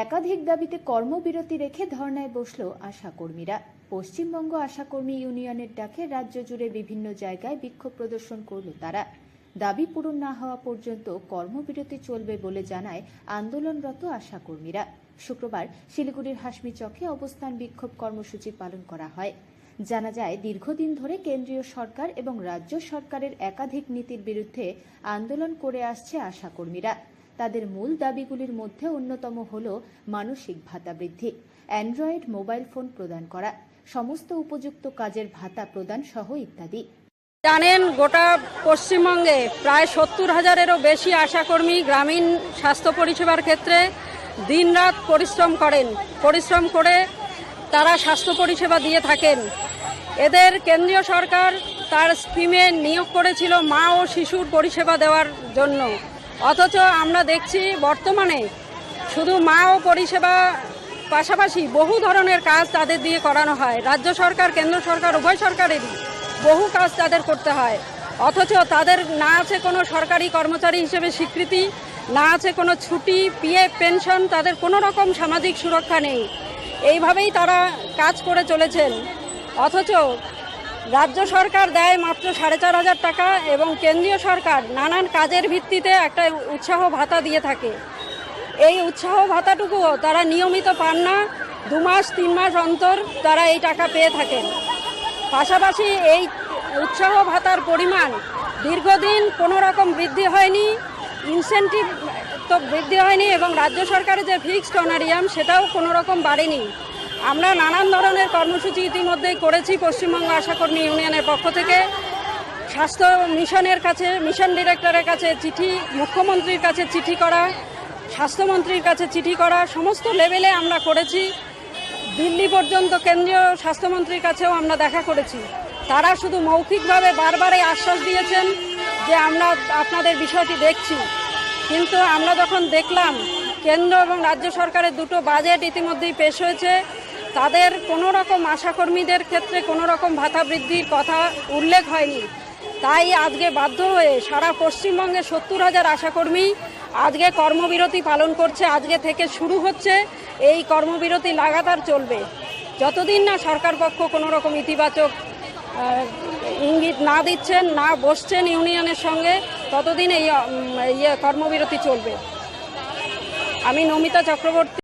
একাধিক দাবিতে কর্মবিরতি রেখে ধর্নায় বসল আশাকর্মীরা। পশ্চিমবঙ্গ আশাকর্মী ইউনিয়নের ডাকে রাজ্য জুড়ে বিভিন্ন জায়গায় বিক্ষোভ প্রদর্শন করল তারা। দাবি পূরণ না হওয়া পর্যন্ত কর্মবিরতি চলবে বলে জানায় আন্দোলনরত আশাকর্মীরা। শুক্রবার শিলিগুড়ির হাসমি চকে অবস্থান বিক্ষোভ কর্মসূচি পালন করা হয়। জানা যায়, দীর্ঘদিন ধরে কেন্দ্রীয় সরকার এবং রাজ্য সরকারের একাধিক নীতির বিরুদ্ধে আন্দোলন করে আসছে আশাকর্মীরা। তাদের মূল দাবিগুলির মধ্যে অন্যতম হল মানসিক ভাতা বৃদ্ধি, অ্যান্ড্রয়েড মোবাইল ফোন প্রদান করা, সমস্ত উপযুক্ত কাজের ভাতা প্রদান সহ ইত্যাদি। জানেন, গোটা পশ্চিমবঙ্গে প্রায় সত্তর হাজারেরও বেশি আশাকর্মী গ্রামীণ স্বাস্থ্য পরিষেবার ক্ষেত্রে দিনরাত পরিশ্রম করেন। পরিশ্রম করে তারা স্বাস্থ্য পরিষেবা দিয়ে থাকেন। এদের কেন্দ্রীয় সরকার তার স্কিমে নিয়োগ করেছিল মা ও শিশুর পরিষেবা দেওয়ার জন্য। অথচ আমরা দেখছি বর্তমানে শুধু মা ও পরিষেবা পাশাপাশি বহু ধরনের কাজ তাদের দিয়ে করানো হয়। রাজ্য সরকার, কেন্দ্র সরকার, উভয় সরকারেরই বহু কাজ তাদের করতে হয়। অথচ তাদের না আছে কোনো সরকারি কর্মচারী হিসেবে স্বীকৃতি, না আছে কোনো ছুটি পিএফ পেনশন, তাদের কোনো রকম সামাজিক সুরক্ষা নেই। এইভাবেই তারা কাজ করে চলেছেন। অথচ রাজ্য সরকার দেয় মাত্র সাড়ে চার হাজার টাকা এবং কেন্দ্রীয় সরকার নানান কাজের ভিত্তিতে একটা উৎসাহ ভাতা দিয়ে থাকে। এই উৎসাহ ভাতাটুকুও তারা নিয়মিত পান না, দু মাস, তিন মাস অন্তর তারা এই টাকা পেয়ে থাকেন। পাশাপাশি এই উৎসাহ ভাতার পরিমাণ দীর্ঘদিন কোনো রকম বৃদ্ধি হয়নি ইনসেন্টিভ তো বৃদ্ধি হয়নি এবং রাজ্য সরকারের যে ফিক্সড অনারিয়াম সেটাও কোনো রকম বাড়েনি। আমরা নানান ধরনের কর্মসূচি ইতিমধ্যেই করেছি পশ্চিমবঙ্গ আশাকর্মী ইউনিয়নের পক্ষ থেকে। স্বাস্থ্য মিশনের কাছে, মিশন ডিরেক্টরের কাছে চিঠি, মুখ্যমন্ত্রীর কাছে চিঠি করা, স্বাস্থ্যমন্ত্রীর কাছে চিঠি করা, সমস্ত লেভেলে আমরা করেছি। দিল্লি পর্যন্ত কেন্দ্রীয় স্বাস্থ্যমন্ত্রীর কাছেও আমরা দেখা করেছি। তারা শুধু মৌখিকভাবে বারবার এই আশ্বাস দিয়েছেন যে আমরা আপনাদের বিষয়টি দেখছি। কিন্তু আমরা যখন দেখলাম, কেন্দ্র এবং রাজ্য সরকারের দুটো বাজেট ইতিমধ্যেই পেশ হয়েছে। তাদের কোনো রকম আশাকর্মীদের ক্ষেত্রে কোনো রকম ভাতা বৃদ্ধির কথা উল্লেখ হয়নি। তাই আজকে বাধ্য হয়ে সারা পশ্চিমবঙ্গে সত্তর হাজার আশাকর্মী আজকে কর্মবিরতি পালন করছে। আজকে থেকে শুরু হচ্ছে, এই কর্মবিরতি লাগাতার চলবে। যতদিন না সরকার পক্ষ কোনো রকম ইতিবাচক ইঙ্গিত না দিচ্ছেন, না বসছেন ইউনিয়নের সঙ্গে, ততদিন এই ইয়ে কর্মবিরতি চলবে। আমি নমিতা চক্রবর্তী